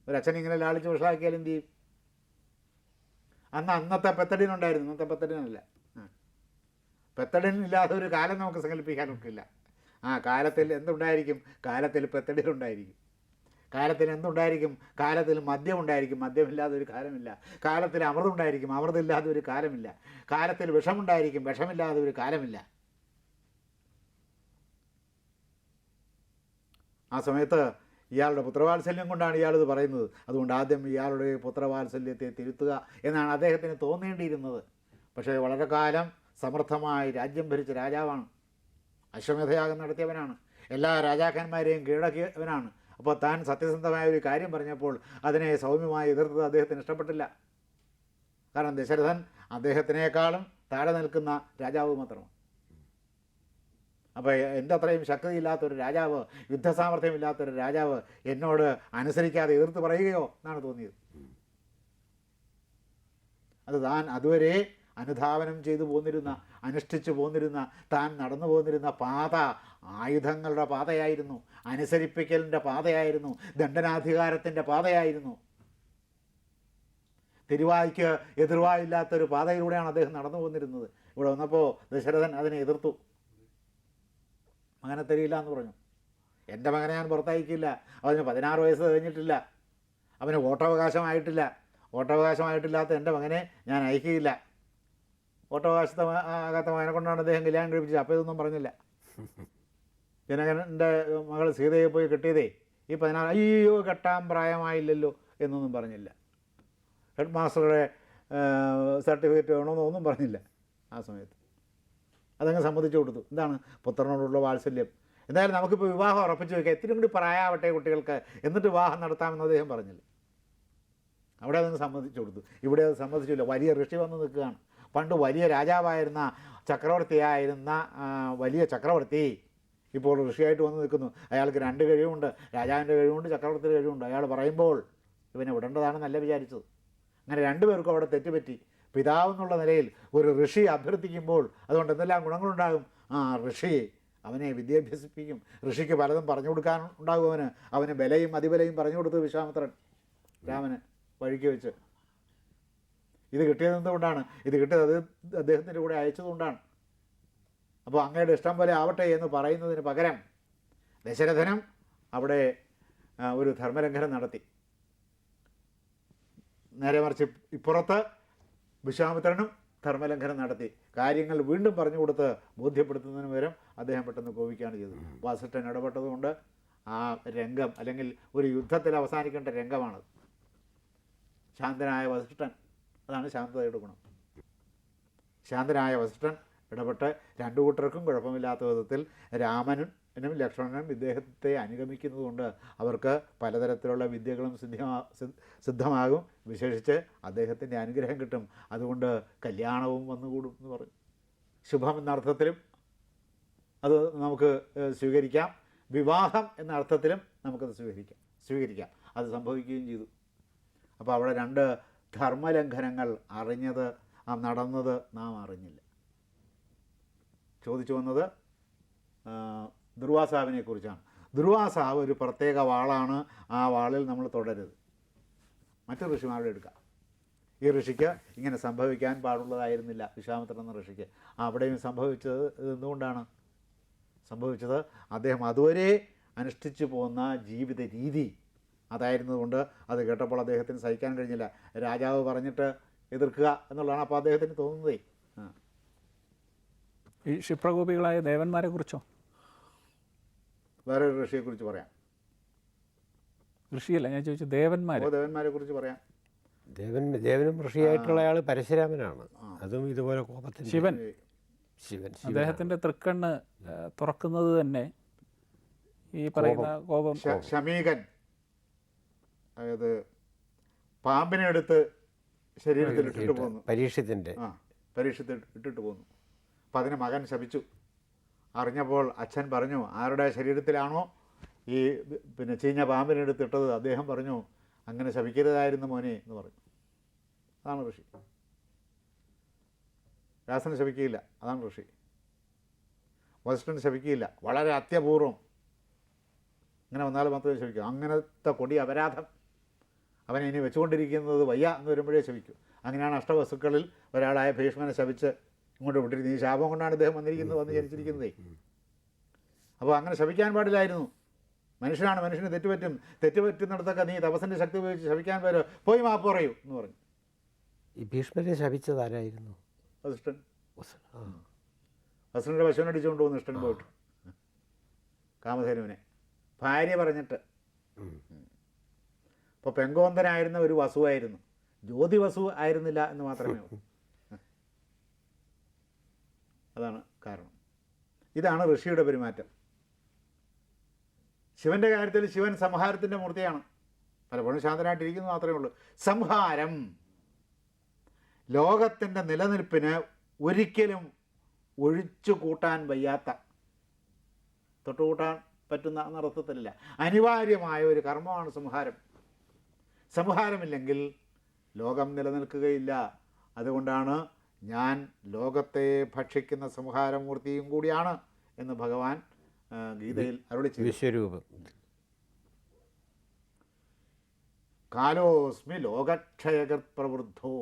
ഒരു അച്ഛൻ ഇങ്ങനെ ലാളിച്ച് വഷളാക്കിയാൽ എന്ത് ചെയ്യും? അന്ന് അന്നത്തെ പെത്തടിനുണ്ടായിരുന്നു അന്നത്തെ പെത്തഡിനല്ല ആ. ഒരു കാലം നമുക്ക് സങ്കല്പിക്കാൻ ഒക്കില്ല ആ കാലത്തിൽ എന്തുണ്ടായിരിക്കും? കാലത്തിൽ പെത്തഡിൻ കാലത്തിൽ എന്തുണ്ടായിരിക്കും? കാലത്തിൽ മദ്യം ഉണ്ടായിരിക്കും. മദ്യമില്ലാതെ ഒരു കാലമില്ല. കാലത്തിൽ അമൃതമുണ്ടായിരിക്കും അമൃതമില്ലാതെ ഒരു കാലമില്ല. കാലത്തിൽ വിഷമുണ്ടായിരിക്കും വിഷമില്ലാതെ ഒരു കാലമില്ല. ആ സമയത്ത് ഇയാളുടെ പുത്രവാത്സല്യം കൊണ്ടാണ് ഇയാളിത് പറയുന്നത്. അതുകൊണ്ട് ആദ്യം ഇയാളുടെ പുത്രവാത്സല്യത്തെ തിരുത്തുക എന്നാണ് അദ്ദേഹത്തിന് തോന്നേണ്ടിയിരുന്നത്. പക്ഷേ വളരെ കാലം സമർത്ഥമായി രാജ്യം ഭരിച്ച രാജാവാണ്. അശ്വമേധയാഗം നടത്തിയവനാണ്. എല്ലാ രാജാക്കന്മാരെയും കീഴടക്കിയവനാണ്. അപ്പോൾ താൻ സത്യസന്ധമായ ഒരു കാര്യം പറഞ്ഞപ്പോൾ അതിനെ സൗമ്യമായി എതിർത്തത് അദ്ദേഹത്തിന് ഇഷ്ടപ്പെട്ടില്ല. കാരണം ദശരഥൻ അദ്ദേഹത്തിനേക്കാളും താഴെ നിൽക്കുന്ന രാജാവ് മാത്രമാണ്. അപ്പോൾ എന്റെ അത്രയും ശക്തിയില്ലാത്തൊരു രാജാവ് യുദ്ധസാമർഥ്യമില്ലാത്തൊരു രാജാവ് എന്നോട് അനുസരിക്കാതെ എതിർത്ത് പറയുകയോ എന്നാണ് തോന്നിയത്. അത് താൻ അതുവരെ അനുധാവനം ചെയ്തു പോന്നിരുന്ന അനുഷ്ഠിച്ചു പോന്നിരുന്ന താൻ നടന്നു പോന്നിരുന്ന പാത ആയുധങ്ങളുടെ പാതയായിരുന്നു. അനുസരിപ്പിക്കലിന്റെ പാതയായിരുന്നു. ദണ്ഡനാധികാരത്തിന്റെ പാതയായിരുന്നു. തിരുവായിക്ക് എതിർവായില്ലാത്തൊരു പാതയിലൂടെയാണ് അദ്ദേഹം നടന്നു പോന്നിരുന്നത്. ഇവിടെ വന്നപ്പോൾ ദശരഥൻ അതിനെ എതിർത്തു. മകനെ തരില്ല എന്ന് പറഞ്ഞു. എന്റെ മകനെ ഞാൻ പുറത്തയക്കില്ല അവന് പതിനാറ് വയസ്സ് കഴിഞ്ഞിട്ടില്ല. അവന് വോട്ടവകാശമായിട്ടില്ല. വോട്ടവകാശമായിട്ടില്ലാത്ത എന്റെ മകനെ ഞാൻ അയക്കുകയില്ല. വോട്ടവകാശത്തെ ആകാത്ത മകനെ കൊണ്ടാണ് അദ്ദേഹം കല്യാണം കഴിപ്പിച്ചത്. അപ്പോൾ ഇതൊന്നും പറഞ്ഞില്ല. ജനകന്റെ മകൾ സീതയെ പോയി കെട്ടിയതേ ഈ പതിനാറ് അയ്യോ കെട്ടാൻ പ്രായമായില്ലല്ലോ എന്നൊന്നും പറഞ്ഞില്ല. ഹെഡ് മാസ്റ്ററുടെ സർട്ടിഫിക്കറ്റ് വേണമെന്നോ ഒന്നും പറഞ്ഞില്ല ആ സമയത്ത്. അതങ്ങ് സമ്മതിച്ചു കൊടുത്തു. എന്താണ് പുത്രനോടുള്ള വാത്സല്യം? എന്തായാലും നമുക്കിപ്പോൾ വിവാഹം ഉറപ്പിച്ചു വയ്ക്കാം ഇത്തിരി കൂടി പ്രായമാവട്ടെ കുട്ടികൾക്ക്. എന്നിട്ട് വിവാഹം നടത്താമെന്ന് അദ്ദേഹം പറഞ്ഞില്ല. അവിടെ അതങ്ങ് സമ്മതിച്ചു കൊടുത്തു. ഇവിടെ അത് സമ്മതിച്ചില്ല. വലിയ ഋഷി വന്ന് നിൽക്കുകയാണ്. പണ്ട് വലിയ രാജാവായിരുന്ന ചക്രവർത്തിയായിരുന്ന വലിയ ചക്രവർത്തി ഇപ്പോൾ ഋഷിയായിട്ട് വന്ന് നിൽക്കുന്നു. അയാൾക്ക് രണ്ട് കഴിവുണ്ട്. രാജാവിന്റെ കഴിവുണ്ട് ചക്രവർത്തിയുടെ കഴിവുണ്ട്. അയാൾ പറയുമ്പോൾ ഇവനെ വിടേണ്ടതാണെന്നല്ല വിചാരിച്ചത്. അങ്ങനെ രണ്ടുപേർക്കും അവിടെ തെറ്റുപറ്റി. പിതാവ് എന്നുള്ള നിലയിൽ ഒരു ഋഷി അഭ്യർത്ഥിക്കുമ്പോൾ അതുകൊണ്ട് എന്തെല്ലാം ഗുണങ്ങളുണ്ടാകും? ആ ഋഷി അവനെ വിദ്യാഭ്യസിപ്പിക്കും. ഋഷിക്ക് പലതും പറഞ്ഞു കൊടുക്കാൻ ഉണ്ടാകും അവന്. അവന് ബലയും അതിബലയും പറഞ്ഞു കൊടുത്തു വിശ്വാമിത്രൻ രാമന് വഴിക്ക് വെച്ച്. ഇത് കിട്ടിയത് എന്തുകൊണ്ടാണ്? ഇത് കിട്ടിയത് അത് അദ്ദേഹത്തിന്റെ കൂടെ അയച്ചതുകൊണ്ടാണ് അപ്പോൾ അങ്ങയുടെ ഇഷ്ടം പോലെ ആവട്ടെ എന്ന് പറയുന്നതിന് പകരം ദശരഥനും അവിടെ ഒരു ധർമ്മലംഘനം നടത്തി. നേരെ മറിച്ച് ഇപ്പുറത്ത് വിശ്വാമിത്രനും ധർമ്മലംഘനം നടത്തി. കാര്യങ്ങൾ വീണ്ടും പറഞ്ഞു കൊടുത്ത് ബോധ്യപ്പെടുത്തുന്നതിന് പകരം അദ്ദേഹം പെട്ടെന്ന് കോപിക്കുകയാണ് ചെയ്തത്. വാസിഷ്ഠൻ ഇടപെട്ടതുകൊണ്ട് ആ രംഗം അല്ലെങ്കിൽ ഒരു യുദ്ധത്തിൽ അവസാനിക്കേണ്ട രംഗമാണ് ശാന്തനായ വസിഷ്ഠൻ അതാണ് ശാന്തതയുടെ ഗുണം. ശാന്തനായ വസിഷ്ഠൻ ഇടപെട്ട് രണ്ടു കൂട്ടർക്കും കുഴപ്പമില്ലാത്ത വിധത്തിൽ രാമനും ലക്ഷ്മണനും ഇദ്ദേഹത്തെ അനുഗമിക്കുന്നതുകൊണ്ട് അവർക്ക് പലതരത്തിലുള്ള വിദ്യകളും സിദ്ധ്യമാ സിദ്ധമാകും. വിശേഷിച്ച് അദ്ദേഹത്തിന്റെ അനുഗ്രഹം കിട്ടും. അതുകൊണ്ട് കല്യാണവും വന്നുകൂടും എന്ന് പറഞ്ഞു ശുഭം എന്ന അർത്ഥത്തിലും അത് നമുക്ക് സ്വീകരിക്കാം. വിവാഹം എന്ന അർത്ഥത്തിലും നമുക്കത് സ്വീകരിക്കാം. സ്വീകരിക്കാം. അത് സംഭവിക്കുകയും ചെയ്തു. അപ്പോൾ അവിടെ രണ്ട് ധർമ്മലംഘനങ്ങൾ അറിഞ്ഞത് നടന്നത് നാം അറിഞ്ഞില്ല. ചോദിച്ചു വന്നത് ദുർവാസാവിനെ കുറിച്ചാണ്. ദുർവാസാവ് ഒരു പ്രത്യേക വാളാണ് ആ വാളിൽ നമ്മൾ തുടരുത്. മറ്റു ഋഷിമാരുടെ എടുക്കാം. ഈ ഋഷിക്ക് ഇങ്ങനെ സംഭവിക്കാൻ പാടുള്ളതായിരുന്നില്ല. വിശ്വാമിത്രൻ എന്ന ഋഷിക്ക് അവിടെയും സംഭവിച്ചത് എന്തുകൊണ്ടാണ്? സംഭവിച്ചത് അദ്ദേഹം അതുവരെ അനുഷ്ഠിച്ചു പോകുന്ന ജീവിത രീതി അതായിരുന്നതുകൊണ്ട് അത് കേട്ടപ്പോൾ അദ്ദേഹത്തിന് സഹിക്കാൻ കഴിഞ്ഞില്ല. രാജാവ് പറഞ്ഞിട്ട് എതിർക്കുക എന്നുള്ളതാണ് അപ്പോൾ അദ്ദേഹത്തിന് തോന്നുന്നതേ. ഈ ക്ഷിപ്രകോപികളായ ദേവന്മാരെ കുറിച്ചോ? വേറെ ഒരു ഋഷിയെക്കുറിച്ച് പറയാം. ഋഷിയല്ല ഞാൻ ചോദിച്ചു ദേവന്മാർ അപ്പോൾ ദേവന്മാരെ കുറിച്ച് പറയാം. ദേവൻ ദേവനും ഋഷിയായിട്ടുള്ള ആൾ പരശുരാമനാണ്. അതും ഇതുപോലെ കോപത്തിന് ശിവൻ. ശിവൻ. അദ്ദേഹത്തിന്റെ അദ്ദേഹത്തിന്റെ തൃക്കണ്ണ് തുറക്കുന്നത് തന്നെ ഈ പറയുന്ന കോപം. ശമീകൻ. അതായത് പാമ്പിനെ എടുത്ത് ശരീരത്തിൽ ഇട്ടിട്ട് പോന്നു. പരീക്ഷത്തിന്റെ ആ പരീക്ഷത്തിൽ ഇട്ടിട്ട് പോന്നു. അപ്പം അതിന് മകൻ ശപിച്ചു. അറിഞ്ഞപ്പോൾ അച്ഛൻ പറഞ്ഞു ആരുടെ ശരീരത്തിലാണോ ഈ പിന്നെ ചീഞ്ഞ പാമ്പിനെ എടുത്തിട്ടത്? അദ്ദേഹം പറഞ്ഞു അങ്ങനെ ശപിക്കരുതായിരുന്നു മോനെ എന്ന് പറഞ്ഞു. അതാണ് ഋഷി. വ്യാസന് ശപിക്കുകയില്ല അതാണ് ഋഷി. വസിഷ്ഠൻ ശപിക്കുകയില്ല വളരെ അത്യപൂർവം. ഇങ്ങനെ വന്നാൽ മാത്രമേ ശപിക്കൂ. അങ്ങനത്തെ കൊടി അപരാധം. അവനെ ഇനി വെച്ചുകൊണ്ടിരിക്കുന്നത് വയ്യ എന്ന് വരുമ്പോഴേ ശവിക്കും. അങ്ങനെയാണ് അഷ്ടവസ്തുക്കളിൽ ഒരാളായ ഭീഷ്മനെ ശപിച്ച് ഇങ്ങോട്ട് വിട്ടിരുന്നത്. ഈ ശാപം കൊണ്ടാണ് ഇദ്ദേഹം വന്നിരിക്കുന്നത് വന്ന് ജനിച്ചിരിക്കുന്നതേ അപ്പോൾ അങ്ങനെ ശപിക്കാൻ പാടില്ലായിരുന്നു. മനുഷ്യനാണ് മനുഷ്യന് തെറ്റുപറ്റും തെറ്റുപറ്റുന്നിടത്തൊക്കെ നീ തപസ്സിന്റെ ശക്തി ഉപയോഗിച്ച് ശപിക്കാൻ പേരോ പോയി മാപ്പ് പറയൂ എന്ന് പറഞ്ഞു. ഈ ഭീഷ്മരെ ശപിച്ചത് ആരായിരുന്നു? വസിഷ്ഠൻ. വസിഷ്ഠന്റെ പശുവിനെ അടിച്ചുകൊണ്ട് പോകുന്നു ഇഷ്ടൻ പോയിട്ട്. കാമധേനുവിനെ. ഭാര്യ പറഞ്ഞിട്ട്. ഇപ്പോൾ പെങ്കോന്തനായിരുന്ന ഒരു വസുവായിരുന്നു. ജ്യോതി വസു ആയിരുന്നില്ല എന്ന് മാത്രമേ ഉള്ളൂ. അതാണ് കാരണം. ഇതാണ് ഋഷിയുടെ പെരുമാറ്റം. ശിവന്റെ കാര്യത്തിൽ ശിവൻ സംഹാരത്തിന്റെ മൂർത്തിയാണ്. പലപ്പോഴും ശാന്തനായിട്ടിരിക്കുന്നു മാത്രമേ ഉള്ളൂ. സംഹാരം ലോകത്തിന്റെ നിലനിൽപ്പിന് ഒരിക്കലും ഒഴിച്ചു കൂട്ടാൻ വയ്യാത്ത തൊട്ടുകൂട്ടാൻ പറ്റുന്ന എന്നർത്ഥത്തിലില്ല. അനിവാര്യമായ ഒരു കർമ്മമാണ് സംഹാരം. സംഹാരമില്ലെങ്കിൽ ലോകം നിലനിൽക്കുകയില്ല. അതുകൊണ്ടാണ് ഞാൻ ലോകത്തെ ഭക്ഷിക്കുന്ന സംഹാരമൂർത്തിയും കൂടിയാണ് എന്ന് ഭഗവാൻ ഗീതയിൽ അരുളി വിശ്വരൂപം. കാലോസ്മി ലോകക്ഷയകൃത് പ്രവൃദ്ധോ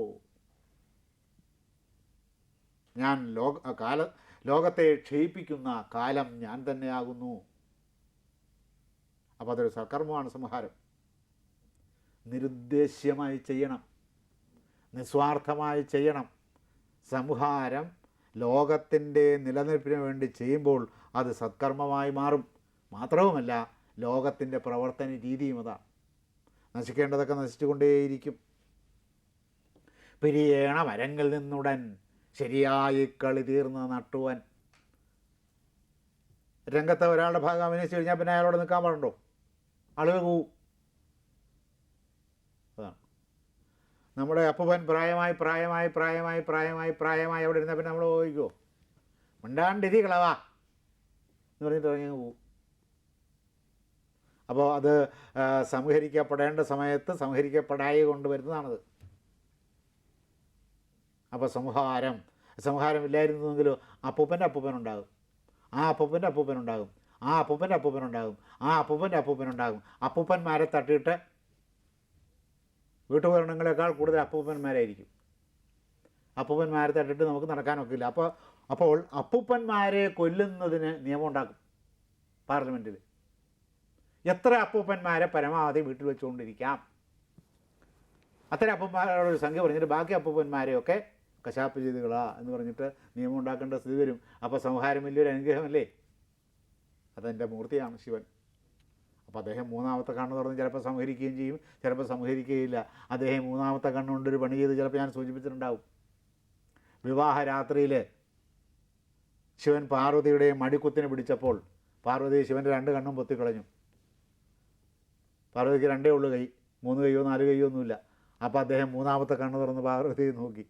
ഞാൻ ലോക കാല ലോകത്തെ ക്ഷയിപ്പിക്കുന്ന കാലം ഞാൻ തന്നെയാകുന്നു. അപ്പോൾ അതൊരു സൽക്കർമ്മമാണ് സംഹാരം. നിരുദ്ദേശ്യമായി ചെയ്യണം. നിസ്വാർത്ഥമായി ചെയ്യണം. സംഹാരം ലോകത്തിന്റെ നിലനിൽപ്പിന് വേണ്ടി ചെയ്യുമ്പോൾ അത് സത്കർമ്മമായി മാറും. മാത്രവുമല്ല ലോകത്തിന്റെ പ്രവർത്തന രീതിയും അതാണ്. നശിക്കേണ്ടതൊക്കെ നശിച്ചുകൊണ്ടേയിരിക്കും. പിരിയേണ മരങ്ങൾ നിന്നുടൻ ശരിയായി കളി തീർന്ന് നട്ടുവൻ. രംഗത്ത് ഒരാളുടെ ഭാഗം അഭിനയിച്ചു കഴിഞ്ഞാൽ പിന്നെ അയാളോട് നിൽക്കാൻ പാടുണ്ടോ? ആളുകൾ പോവും അതാണ് നമ്മുടെ അപ്പൂപ്പൻ പ്രായമായി പ്രായമായി പ്രായമായി പ്രായമായി പ്രായമായി അവിടെ ഇരുന്നാൽ പിന്നെ നമ്മൾ ചോദിക്കുമോ മിണ്ടാണ്ടിരി കളവാ എന്ന് പറഞ്ഞിട്ട് ഇറങ്ങി പോവും. അപ്പോൾ അത് സംഹരിക്കപ്പെടേണ്ട സമയത്ത് സംഹരിക്കപ്പെടായി കൊണ്ടുവരുന്നതാണത്. അപ്പോൾ സംഹാരം സംഹാരം ഇല്ലായിരുന്നെങ്കിലോ അപ്പൂപ്പന്റെ അപ്പൂപ്പൻ ഉണ്ടാകും. ആ അപ്പൂപ്പന്റെ അപ്പൂപ്പൻ ഉണ്ടാകും. ആ അപ്പൂപ്പന്റെ അപ്പൂപ്പൻ ഉണ്ടാകും. ആ അപ്പൂപ്പന്റെ അപ്പൂപ്പൻ ഉണ്ടാകും. അപ്പൂപ്പന്മാരെ തട്ടിയിട്ട് വീട്ടുപകരണങ്ങളെക്കാൾ കൂടുതൽ അപ്പൂപ്പന്മാരായിരിക്കും. അപ്പൂപ്പന്മാരെ തട്ടിട്ട് നമുക്ക് നടക്കാനൊക്കില്ല. അപ്പോൾ അപ്പോൾ അപ്പൂപ്പന്മാരെ കൊല്ലുന്നതിന് നിയമം ഉണ്ടാക്കും പാർലമെന്റിൽ എത്ര അപ്പൂപ്പന്മാരെ പരമാവധി വീട്ടിൽ വെച്ചുകൊണ്ടിരിക്കാം? അത്തരം അപ്പൂപ്പന്മാരുടെ ഒരു സംഖ്യ പറഞ്ഞിട്ട് ബാക്കി അപ്പൂപ്പന്മാരെയൊക്കെ കശാപ്പ് ചെയ്തുകളാ എന്ന് പറഞ്ഞിട്ട് നിയമം ഉണ്ടാക്കേണ്ട സ്ഥിതി വരും. അപ്പോൾ സംഹാരം വലിയൊരു അനുഗ്രഹമല്ലേ? അതെന്റെ മൂർത്തിയാണ് ശിവൻ. അപ്പോൾ അദ്ദേഹം മൂന്നാമത്തെ കണ്ണ് തുറന്ന് ചിലപ്പോൾ സംഹരിക്കുകയും ചെയ്യും ചിലപ്പോൾ സംഹരിക്കുകയില്ല. അദ്ദേഹം മൂന്നാമത്തെ കണ്ണുകൊണ്ടൊരു പണി ചെയ്ത് ചിലപ്പോൾ ഞാൻ സൂചിപ്പിച്ചിട്ടുണ്ടാവും. വിവാഹ രാത്രിയിൽ ശിവൻ പാർവതിയുടെ മടിക്കുത്തിന് പിടിച്ചപ്പോൾ പാർവതി ശിവന്റെ രണ്ട് കണ്ണും പൊത്തിക്കളഞ്ഞു പാർവതിക്ക് രണ്ടേ ഉള്ളു കൈ മൂന്ന് കൈയോ നാല് കൈയോ ഒന്നുമില്ല. അപ്പോൾ അദ്ദേഹം മൂന്നാമത്തെ കണ്ണ് തുറന്ന് പാർവതിയെ നോക്കി.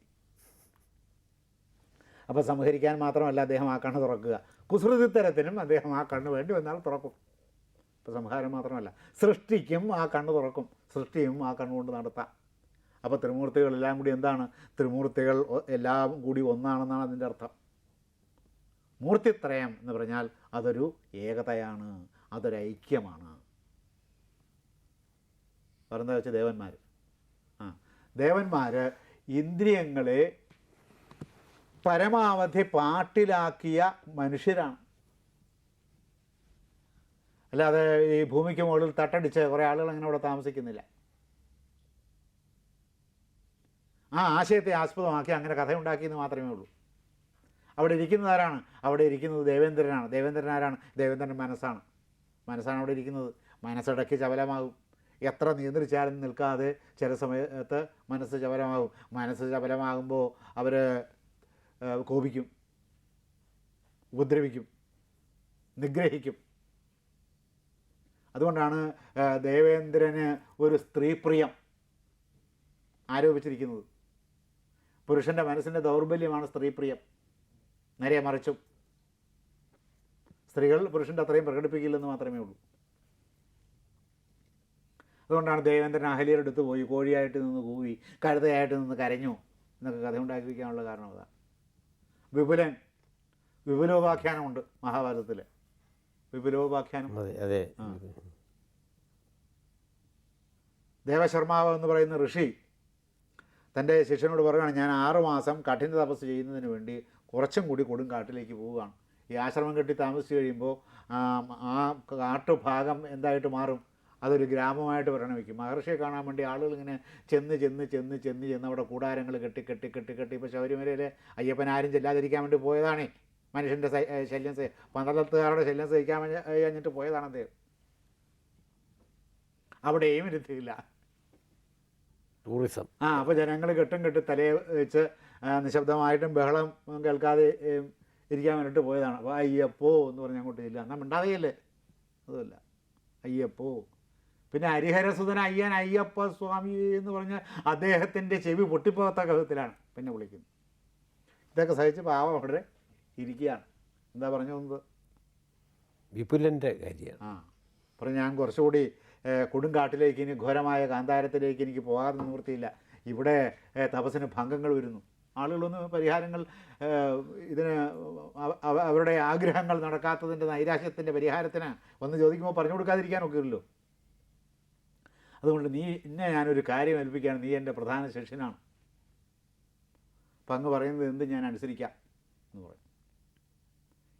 അപ്പോൾ സംഹരിക്കാൻ മാത്രമല്ല അദ്ദേഹം ആ കണ്ണ് തുറക്കുക. കുസൃതിത്തരത്തിനും അദ്ദേഹം ആ കണ്ണ് വേണ്ടി വന്നാൽ തുറക്കും. ഇപ്പോൾ സംഹാരം മാത്രമല്ല സൃഷ്ടിക്കും ആ കണ്ണ് തുറക്കും സൃഷ്ടിയും ആ കണ്ണുകൊണ്ട് നടത്താം. അപ്പോൾ ത്രിമൂർത്തികളെല്ലാം കൂടി എന്താണ്? ത്രിമൂർത്തികൾ എല്ലാം കൂടി ഒന്നാണെന്നാണ് അതിന്റെ അർത്ഥം. മൂർത്തിത്രയം എന്ന് പറഞ്ഞാൽ അതൊരു ഏകതയാണ് അതൊരു ഐക്യമാണ്. പറഞ്ഞ വെച്ച ദേവന്മാർ ആ ദേവന്മാർ ഇന്ദ്രിയങ്ങളെ പരമാവധി പാട്ടിലാക്കിയ മനുഷ്യരാണ്. അല്ലാതെ ഈ ഭൂമിക്ക് മുകളിൽ തട്ടടിച്ച് കുറേ ആളുകൾ അങ്ങനെ അവിടെ താമസിക്കുന്നില്ല. ആ ആശയത്തെ ആസ്പദമാക്കി അങ്ങനെ കഥയുണ്ടാക്കിയെന്ന് മാത്രമേ ഉള്ളൂ. അവിടെ ഇരിക്കുന്നത് ആരാണ്? അവിടെ ഇരിക്കുന്നത് ദേവേന്ദ്രനാണ്. ദേവേന്ദ്രൻ ആരാണ്? ദേവേന്ദ്രൻ മനസ്സാണ്. മനസ്സാണ് അവിടെ ഇരിക്കുന്നത്. മനസ്സിടയ്ക്ക് ചപലമാകും എത്ര നിയന്ത്രിച്ചാലും നിൽക്കാതെ ചില സമയത്ത് മനസ്സ് ചപലമാകും മനസ്സ് ചപലമാകുമ്പോൾ അവർ കോപിക്കും. ഉപദ്രവിക്കും. നിഗ്രഹിക്കും. അതുകൊണ്ടാണ് ദേവേന്ദ്രന് ഒരു സ്ത്രീപ്രിയം ആരോപിച്ചിരിക്കുന്നത്. പുരുഷന്റെ മനസ്സിന്റെ ദൗർബല്യമാണ് സ്ത്രീപ്രിയം. നേരെ മറിച്ചും. സ്ത്രീകൾ പുരുഷന്റെ അത്രയും പ്രകടിപ്പിക്കില്ലെന്ന് മാത്രമേ ഉള്ളൂ. അതുകൊണ്ടാണ് ദേവേന്ദ്രൻ അഹലിയുടെ അടുത്ത് പോയി കോഴിയായിട്ട് നിന്ന് കൂവി കഴുതയായിട്ട് നിന്ന് കരഞ്ഞു എന്നൊക്കെ കഥ ഉണ്ടാക്കിയിരിക്കാനുള്ള കാരണം അതാണ്. വിപുലൻ വിപുലോപാഖ്യാനമുണ്ട് മഹാഭാരതത്തിൽ വിപുലോപാഖ്യാനം അതെ അതെ. ദേവശർമാവ് എന്ന് പറയുന്ന ഋഷി തന്റെ ശിഷ്യനോട് പറയുകയാണ് ഞാൻ ആറുമാസം കഠിന തപസ് ചെയ്യുന്നതിന് വേണ്ടി കുറച്ചും കൂടി കൊടും കാട്ടിലേക്ക് പോവുകയാണ്. ഈ ആശ്രമം കെട്ടി താമസിച്ച് കഴിയുമ്പോൾ ആ, ആ കാട്ടുഭാഗം എന്തായിട്ട് മാറും? അതൊരു ഗ്രാമമായിട്ട് പരിണമിക്കും. മഹർഷിയെ കാണാൻ വേണ്ടി ആളുകൾ ഇങ്ങനെ ചെന്ന് ചെന്ന് ചെന്ന് ചെന്ന് ചെന്ന് അവിടെ കൂടാരങ്ങൾ കെട്ടി കെട്ടി കെട്ടി കെട്ടി. ഇപ്പോൾ ശബരിമലയിലെ അയ്യപ്പൻ ആരും ചെല്ലാതിരിക്കാൻ വേണ്ടി പോയതാണേ. മനുഷ്യന്റെ ശല്യം സഹി പന്ത്രണ്ടത്തുകാരുടെ ശല്യം സഹിക്കാൻ കഴിഞ്ഞിട്ട് പോയതാണ് അദ്ദേഹം. അവിടെയും ഇരുത്തിയില്ല. ടൂറിസം ആ അപ്പോൾ ജനങ്ങൾ കെട്ടും കെട്ടി തലയെ വെച്ച് നിശബ്ദമായിട്ടും ബഹളം കേൾക്കാതെ ഇരിക്കാൻ വേണ്ടിയിട്ട് പോയതാണ്. അപ്പോൾ അയ്യപ്പോ എന്ന് പറഞ്ഞ് അങ്ങോട്ട് ഇല്ല എന്നാൽ മിണ്ടാതെയല്ലേ? അതുമല്ല. അയ്യപ്പോ. പിന്നെ ഹരിഹരസുതൻ അയ്യൻ അയ്യപ്പ സ്വാമി എന്ന് പറഞ്ഞ് അദ്ദേഹത്തിന്റെ ചെവി പൊട്ടിപ്പോകത്തക്ക വിധത്തിലാണ് പിന്നെ വിളിക്കുന്നത് ഇതൊക്കെ സഹിച്ച് പാവം അവിടെ ഇരിക്കുകയാണ് എന്താ പറഞ്ഞു വന്നത് വിപുലന്റെ കാര്യമാണ്. ആ. അപ്പോൾ ഞാൻ കുറച്ചുകൂടി കൊടുങ്കാട്ടിലേക്ക് ഇനി ഘോരമായ കാന്താരത്തിലേക്ക് എനിക്ക് പോകാതെ നിവൃത്തിയില്ല. ഇവിടെ തപസ്സിന് ഭംഗങ്ങൾ വരുന്നു. ആളുകളൊന്ന് പരിഹാരങ്ങൾ ഇതിന് അവ- അവ- അവരുടെ ആഗ്രഹങ്ങൾ നടക്കാത്തതിന്റെ നൈരാശ്യത്തിന്റെ പരിഹാരത്തിന് വന്ന് ചോദിക്കുമ്പോൾ പറഞ്ഞു കൊടുക്കാതിരിക്കാനൊക്കെ ഉള്ളൂ. അതുകൊണ്ട് നീ ഇന്നെ ഞാനൊരു കാര്യം ഏൽപ്പിക്കുകയാണ്. നീ എന്റെ പ്രധാന ശിഷ്യനാണ്. അപ്പം അങ്ങ് പറയുന്നത് എന്ത് ഞാൻ അനുസരിക്കാം എന്ന് പറയും.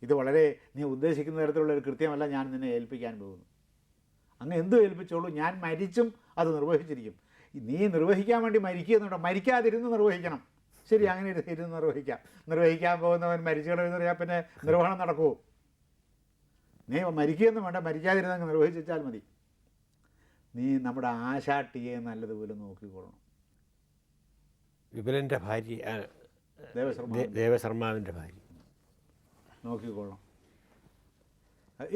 ഇത് വളരെ നീ ഉദ്ദേശിക്കുന്ന തരത്തിലുള്ള ഒരു കൃത്യമല്ല ഞാൻ നിന്നെ ഏൽപ്പിക്കാൻ പോകുന്നു. അങ്ങ് എന്ത് ഏൽപ്പിച്ചോളൂ? ഞാൻ മരിച്ചും അത് നിർവഹിച്ചിരിക്കും. നീ നിർവഹിക്കാൻ വേണ്ടി മരിക്കുന്നുണ്ടോ മരിക്കാതിരുന്ന് നിർവഹിക്കണം. ശരി അങ്ങനെ ഇരു- ഇരുന്ന് നിർവഹിക്കാം. നിർവഹിക്കാൻ പോകുന്നവൻ മരിച്ചുകളെന്ന് പറയാം പിന്നെ നിർവഹണം നടക്കുമോ നീ മരിക്കുകയൊന്നും വേണ്ട മരിക്കാതിരുന്നങ്ങ് നിർവഹിച്ചാൽ മതി. നീ നമ്മുടെ ആശാട്ടിയെ നല്ലതുപോലെ നോക്കിക്കൊള്ളണം. വിപുലന്റെ ഭാര്യ ദേവശർമ്മ ദേ- ദേവശർമാവിന്റെ ഭാര്യ. നോക്കിക്കോളാം.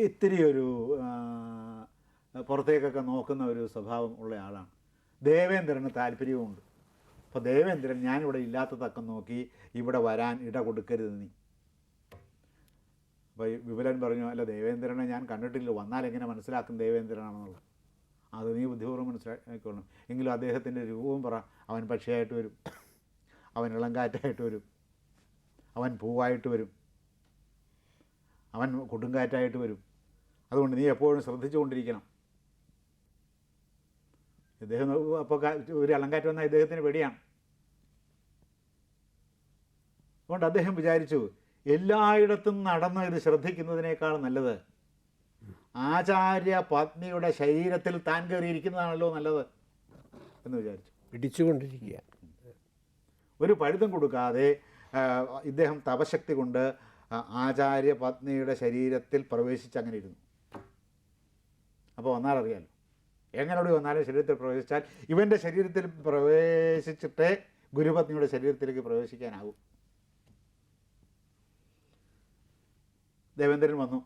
ഇത്തിരി ഒരു പുറത്തേക്കൊക്കെ നോക്കുന്ന ഒരു സ്വഭാവം ഉള്ള ആളാണ്. ദേവേന്ദ്രന് താല്പര്യവുമുണ്ട്. അപ്പോൾ ദേവേന്ദ്രൻ ഞാനിവിടെ ഇല്ലാത്ത തക്കം നോക്കി ഇവിടെ വരാൻ ഇട കൊടുക്കരുത് നീ. അപ്പോൾ വിപുലൻ പറഞ്ഞു അല്ല ദേവേന്ദ്രനെ ഞാൻ കണ്ടിട്ടില്ല. വന്നാൽ എങ്ങനെ മനസ്സിലാക്കും ദേവേന്ദ്രനാണെന്നുള്ളത്? അത് നീ ബുദ്ധിപൂർവം മനസ്സിലാക്കിക്കൊള്ളണം എങ്കിലും അദ്ദേഹത്തിന്റെ രൂപവും പറ അവൻ പക്ഷിയായിട്ട് വരും. അവൻ ഇളങ്കാറ്റായിട്ട് വരും. അവൻ പൂവായിട്ട് വരും. അവൻ കൊടുങ്കാറ്റായിട്ട് വരും. അതുകൊണ്ട് നീ എപ്പോഴും ശ്രദ്ധിച്ചുകൊണ്ടിരിക്കണം. ഇദ്ദേഹം അപ്പോൾ ഒരു അലങ്കാറ്റ് വന്നാൽ ഇദ്ദേഹത്തിന് പേടിയാണ് അതുകൊണ്ട് അദ്ദേഹം വിചാരിച്ചു എല്ലായിടത്തും നടന്ന് ഇത് ശ്രദ്ധിക്കുന്നതിനേക്കാൾ നല്ലത്. ആചാര്യ പത്നിയുടെ ശരീരത്തിൽ താൻ കയറിയിരിക്കുന്നതാണല്ലോ നല്ലത് എന്ന് വിചാരിച്ചു. പിടിച്ചുകൊണ്ടിരിക്കുക ഒരു പഴുതും കൊടുക്കാതെ ഇദ്ദേഹം തപശക്തി കൊണ്ട് ആചാര്യ പത്നിയുടെ ശരീരത്തിൽ പ്രവേശിച്ച് അങ്ങനെ ഇരുന്നു. അപ്പോൾ വന്നാൽ അറിയാലോ എങ്ങനെയോട് വന്നാലും ശരീരത്തിൽ പ്രവേശിച്ചാൽ ഇവന്റെ ശരീരത്തിൽ പ്രവേശിച്ചിട്ടേ ഗുരുപത്നിയുടെ ശരീരത്തിലേക്ക് പ്രവേശിക്കാനാവും. ദേവേന്ദ്രൻ വന്നു.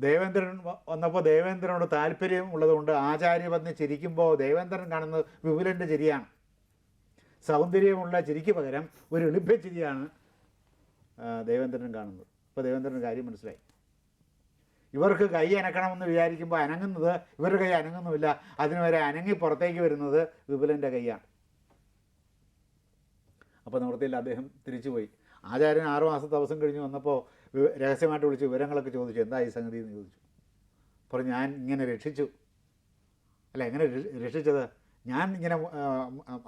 ദേവേന്ദ്രൻ വന്നപ്പോൾ ദേവേന്ദ്രനോട് താല്പര്യം ഉള്ളതുകൊണ്ട് ആചാര്യപത്നി ചിരിക്കുമ്പോൾ ദേവേന്ദ്രൻ കാണുന്നത് വിപുലന്റെ ചിരിയാണ്. സൗന്ദര്യമുള്ള ചിരിക്ക് പകരം ഒരു എളുപ്പ ചിരിയാണ് ദേവേന്ദ്രൻ കാണുന്നത്. ഇപ്പോൾ ദേവേന്ദ്രൻ കാര്യം മനസ്സിലായി. ഇവർക്ക് കൈ അനക്കണമെന്ന് വിചാരിക്കുമ്പോൾ അനങ്ങുന്നത് ഇവരുടെ കൈ അനങ്ങുന്നുമില്ല. അതിന് വരെ അനങ്ങി പുറത്തേക്ക് വരുന്നത് വിപുലന്റെ കൈയാണ്. അപ്പോൾ നിവൃത്തിയിൽ അദ്ദേഹം തിരിച്ചുപോയി. ആചാര്യൻ ആറു മാസം ദിവസം കഴിഞ്ഞ് വന്നപ്പോൾ രഹസ്യമായിട്ട് വിളിച്ച് വിവരങ്ങളൊക്കെ ചോദിച്ചു. എന്താ ഈ സംഗതി എന്ന് ചോദിച്ചു. അപ്പോൾ ഞാൻ ഇങ്ങനെ രക്ഷിച്ചു. അല്ല എങ്ങനെ രക്ഷ- രക്ഷിച്ചത്? ഞാൻ ഇങ്ങനെ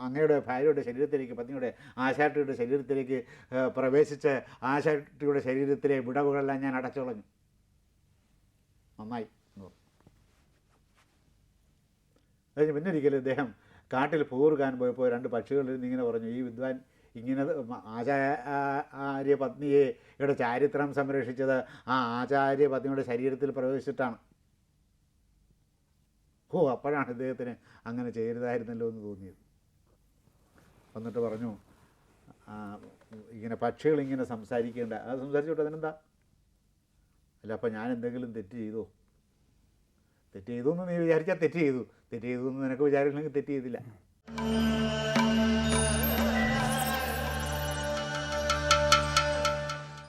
അങ്ങയുടെ ഭാര്യയുടെ ശരീരത്തിലേക്ക് പത്നിയുടെ ആശാട്ടിയുടെ ശരീരത്തിലേക്ക് പ്രവേശിച്ച് ആശാട്ടിയുടെ ശരീരത്തിലെ വിടവുകളെല്ലാം ഞാൻ അടച്ചുകളഞ്ഞു നന്നായി. അതിന് പിന്നെ ഒരിക്കലും ഇദ്ദേഹം കാട്ടിൽ പൂർക്കാൻ പോയപ്പോൾ രണ്ട് പക്ഷികളിൽ നിന്ന് ഇങ്ങനെ പറഞ്ഞു ഈ വിദ്വാൻ ഇങ്ങനെ ആചാര്യ പത്നിയെ ഇവിടെ ചാരിത്രം സംരക്ഷിച്ചത് ആ ആചാര്യ പത്നിയുടെ ശരീരത്തിൽ പ്രവേശിച്ചിട്ടാണ്. ഓ അപ്പോഴാണ് ഇദ്ദേഹത്തിന് അങ്ങനെ ചെയ്യരുതായിരുന്നല്ലോ എന്ന് തോന്നിയത്. എന്നിട്ട് പറഞ്ഞു ഇങ്ങനെ പക്ഷികൾ ഇങ്ങനെ സംസാരിക്കേണ്ട. അത് സംസാരിച്ചോട്ടെ അതിനെന്താ? അല്ല അപ്പം ഞാൻ എന്തെങ്കിലും തെറ്റ് ചെയ്തോ? തെറ്റ് ചെയ്തു എന്ന് നീ വിചാരിച്ചാൽ തെറ്റ് ചെയ്തു. തെറ്റ് ചെയ്തു എന്ന് നിനക്ക് വിചാരിക്കണമെങ്കിൽ തെറ്റ് ചെയ്തില്ല.